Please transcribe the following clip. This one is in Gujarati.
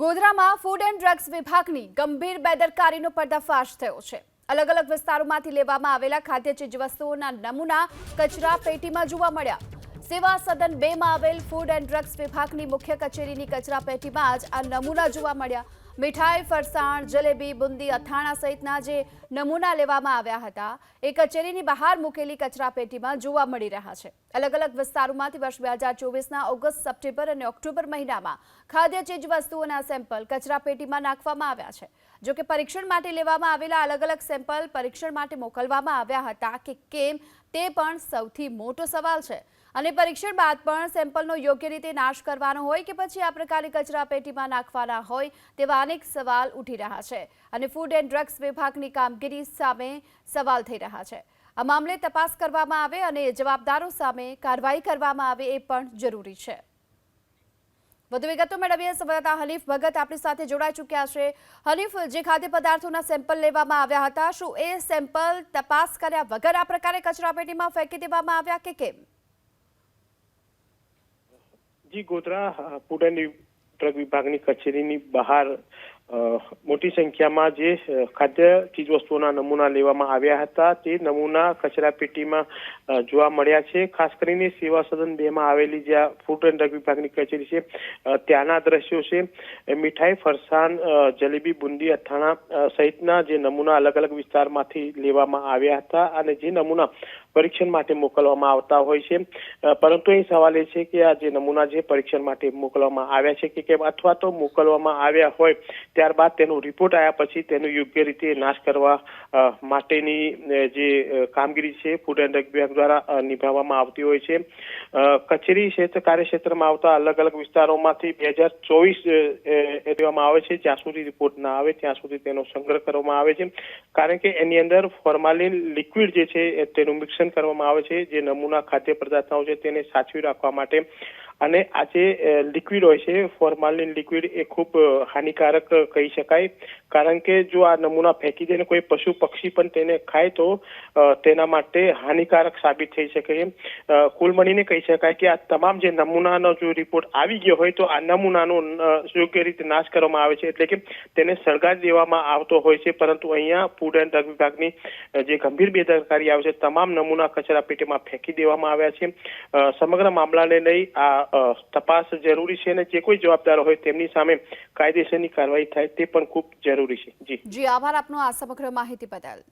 ગોધરામાં ફૂડ એન્ડ ડ્રગ્સ વિભાગની ગંભીર બેદરકારીનો પર્દાફાશ થયો છે. અલગ અલગ વિસ્તારોમાંથી લેવામાં આવેલા ખાદ્ય ચીજવસ્તુઓના નમૂના કચરા પેટીમાં જોવા મળ્યા. સેવા સદન બેમાં આવેલ ફૂડ એન્ડ ડ્રગ્સ વિભાગની મુખ્ય કચેરીની કચરા પેટીમાં જ આ નમૂના જોવા મળ્યા. મીઠાઈ, ફરસાણ, જલેબી, બુંદી, અથાણા સહિતના જે નમૂના લેવામાં આવ્યા હતા, એ કચેરીની બહાર મૂકેલી કચરા પેટીમાં જોવા મળી રહ્યા છે. અલગ અલગ વિસ્તારોમાંથી વર્ષ બે હજાર ચોવીસના ઓગસ્ટ, સપ્ટેમ્બર અને ઓક્ટોબર મહિનામાં ખાદ્ય ચીજવસ્તુઓના સેમ્પલ કચરા પેટીમાં નાખવામાં આવ્યા છે. જોકે પરીક્ષણ માટે લેવામાં આવેલા અલગ અલગ સેમ્પલ પરીક્ષણ માટે મોકલવામાં આવ્યા હતા કે કેમ, તે પણ સૌથી મોટો સવાલ છે. અને પરીક્ષણ બાદ પણ સેમ્પલનો યોગ્ય રીતે નાશ કરવાનો હોય કે પછી આ પ્રકારે કચરા પેટીમાં નાખવાના હોય તેવા અનેક સવાલ ઉઠી રહ્યા છે અને ફૂડ એન્ડ ડ્રગ્સ વિભાગની કામગીરી સામે સવાલ થઈ રહ્યા છે. આ મામલે તપાસ કરવામાં આવે અને જવાબદારો સામે કાર્યવાહી કરવામાં આવે એ પણ જરૂરી છે. વધુ વિગતો મેળવીએ સંવાદદાતા હનીફ ભગત આપણી સાથે જોડાઈ ચૂક્યા છે. હનીફ, જે ખાદ્ય પદાર્થોના સેમ્પલ લેવામાં આવ્યા હતા, શું એ સેમ્પલ તપાસ કર્યા વગર આ પ્રકારે કચરાપેટીમાં ફેંકી દેવામાં આવ્યા કે કેમ? જી, ગોધરા ફૂડ એન્ડ ડ્રગ વિભાગની કચેરીની બહાર મોટી સંખ્યામાં જે ખાદ્ય ચીજવસ્તુઓના નમૂના લેવામાં આવ્યા હતા, તે નમૂના કચરા પેટીમાં જોવા મળ્યા છે. ખાસ કરીને સેવા સદન બેમાં આવેલી જે ફૂડ એન્ડ ડ્રગ વિભાગની કચેરી છે ત્યાંના દ્રશ્યો છે. મીઠાઈ, ફરસાણ જલેબી, બુંદી, અથાણા સહિતના જે નમૂના અલગ અલગ વિસ્તારમાંથી લેવામાં આવ્યા હતા અને જે નમૂના પરીક્ષણ માટે મોકલવામાં આવતા હોય છે. પરંતુ અહીં સવાલ એ છે કે આ જે નમૂના જે પરીક્ષણ માટે મોકલવામાં આવ્યા છે કે કેમ અથવા તો મોકલવામાં આવ્યા હોય, ત્યારબાદ તેનો રિપોર્ટ આવ્યા પછી તેનો યોગ્ય રીતે નાશ કરવા માટેની જે કામગીરી છે ફૂડ એન્ડ ડ્રગ વિભાગ દ્વારા નિભાવવામાં આવતી હોય છે. કચેરી ક્ષેત્ર, કાર્યક્ષેત્રમાં આવતા અલગ અલગ વિસ્તારોમાંથી બે હજાર ચોવીસ દેવામાં આવે છે. જ્યાં સુધી રિપોર્ટ ના આવે, ત્યાં સુધી તેનો સંગ્રહ કરવામાં આવે છે. કારણ કે એની અંદર ફોર્માલિન લિક્વિડ જે છે તેનું મિક્સન કરવામાં આવે છે જે નમૂના ખાદ્ય પદાર્થો છે તેને સાચવી રાખવા માટે અને આ જે લિક્વિડ હોય છે ફોર્માલિન લિક્વિડ એ ખૂબ હાનિકારક કહી શકાય. કારણ કે જો આ નમૂના ફેંકી દઈને કોઈ પશુ પક્ષી પણ તેને ખાય તો તેના માટે હાનિકારક સાબિત થઈ શકે છે. કુલમણીને કહી શકાય કે આ તમામ જે નમૂનાનો જો રિપોર્ટ આવી ગયો હોય તો આ નમૂનાનો યોગ્ય રીતે નાશ કરવામાં આવે છે. એટલે કે તેને સળગાવી દેવામાં આવતો હોય છે. પરંતુ અહીંયા ફૂડ એન્ડ ડ્રગ વિભાગની જે ગંભીર બેદરકારી આવે છે, તમામ નમૂના કચરા પેટીમાં ફેંકી દેવામાં આવ્યા છે. સમગ્ર મામલાને લઈ આ તપાસ જરૂરી છે અને જે કોઈ જવાબદાર હોય તેમની સામે કાયદેસરની કાર્યવાહી થાય તે પણ ખૂબ જરૂરી છે. જી. જી, આભાર આપનો આ સમગ્ર માહિતી બદલ.